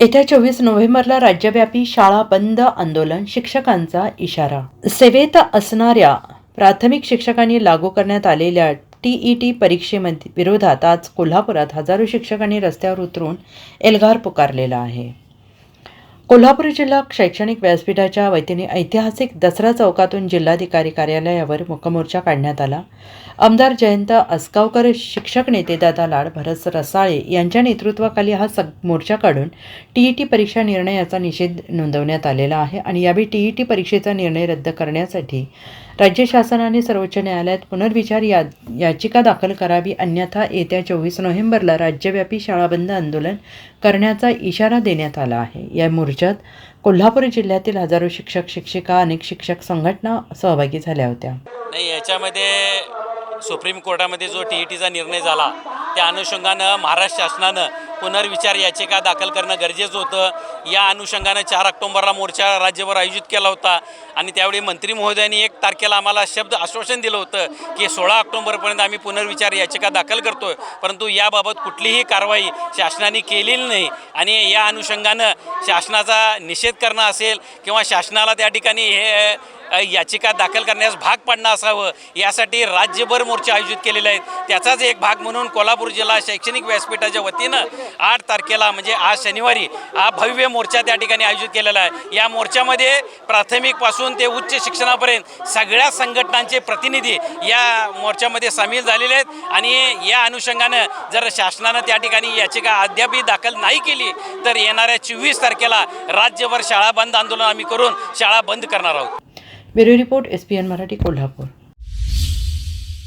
येत्या चोवीस नोव्हेंबरला राज्यव्यापी शाळा बंद आंदोलन शिक्षकांचा इशारा. सेवेत असणाऱ्या प्राथमिक शिक्षकांनी लागू करण्यात आलेल्या टीईटी परीक्षेमध्ये विरोधात आज कोल्हापुरात हजारो शिक्षकांनी रस्त्यावर उतरून एल्गार पुकारलेला आहे. कोल्हापूर जिल्हा शैक्षणिक व्यासपीठाच्या वतीने ऐतिहासिक दसरा चौकातून जिल्हाधिकारी कार्यालयावर मुखमोर्चा काढण्यात आला. आमदार जयंत अस्गावकर शिक्षक नेते दादा लाड भरत रसाळे यांच्या नेतृत्वाखाली हा सग मोर्चा काढून टीईटी परीक्षा निर्णयाचा निषेध नोंदवण्यात आलेला आहे आणि यावेळी टीईटी परीक्षेचा निर्णय रद्द करण्यासाठी राज्य शासनाने सर्वोच्च न्यायालयात पुनर्विचार या याचिका दाखल करावी अन्यथा येत्या चोवीस नोव्हेंबरला राज्यव्यापी शाळाबंद आंदोलन करण्याचा इशारा देण्यात आला आहे. या मोर्चा मोर्चात कोल्हापूर जिल्ह्यातील हजारो शिक्षक शिक्षिका अनेक शिक्षक संघटना सहभागी झाल्या होत्या. नाही याच्यामध्ये सुप्रीम कोर्टामध्ये जो टी ई टीचा निर्णय झाला त्या अनुषंगानं महाराष्ट्र शासनानं पुनर्विचार याचिका दाखल करणं गरजेचं होतं. या अनुषंगानं चार ऑक्टोंबरला मोर्चा राज्यभर आयोजित केला होता. आणि त्यावेळी मंत्री महोदयांनी एक तारखेला आम्हाला शब्द आश्वासन दिलं होतं की सोळा ऑक्टोंबरपर्यंत आम्ही पुनर्विचार याचिका दाखल करतोय. परंतु याबाबत कुठलीही कारवाई शासनाने केलेली नाही. आणि या अनुषंगानं शासनाचा निषेध करणं असेल किंवा शासनाला त्या ठिकाणी हे याचिका दाखल करण्यास भाग पाडणं असावं. यासाठी राज्यभर मोर्चे आयोजित केलेले आहेत. त्याचाच एक भाग म्हणून कोल्हापूर जिल्हा शैक्षणिक व्यासपीठाच्या वतीनं आठ तारखेला म्हणजे आज शनिवारी हा भव्य मोर्चा त्या ठिकाणी आयोजित केलेला आहे. या मोर्चामध्ये प्राथमिकपासून ते उच्च शिक्षणापर्यंत सगळ्या संघटनांचे प्रतिनिधी या मोर्चामध्ये सामील झालेले आहेत. आणि या अनुषंगानं जर शासनानं त्या ठिकाणी याचिका अद्यापही दाखल नाही केली तर येणाऱ्या चोवीस तारखेला राज्यभर शाळा बंद आंदोलन आम्ही करून शाळा बंद करणार आहोत. Bureau report S P N Marathi Kolhapur.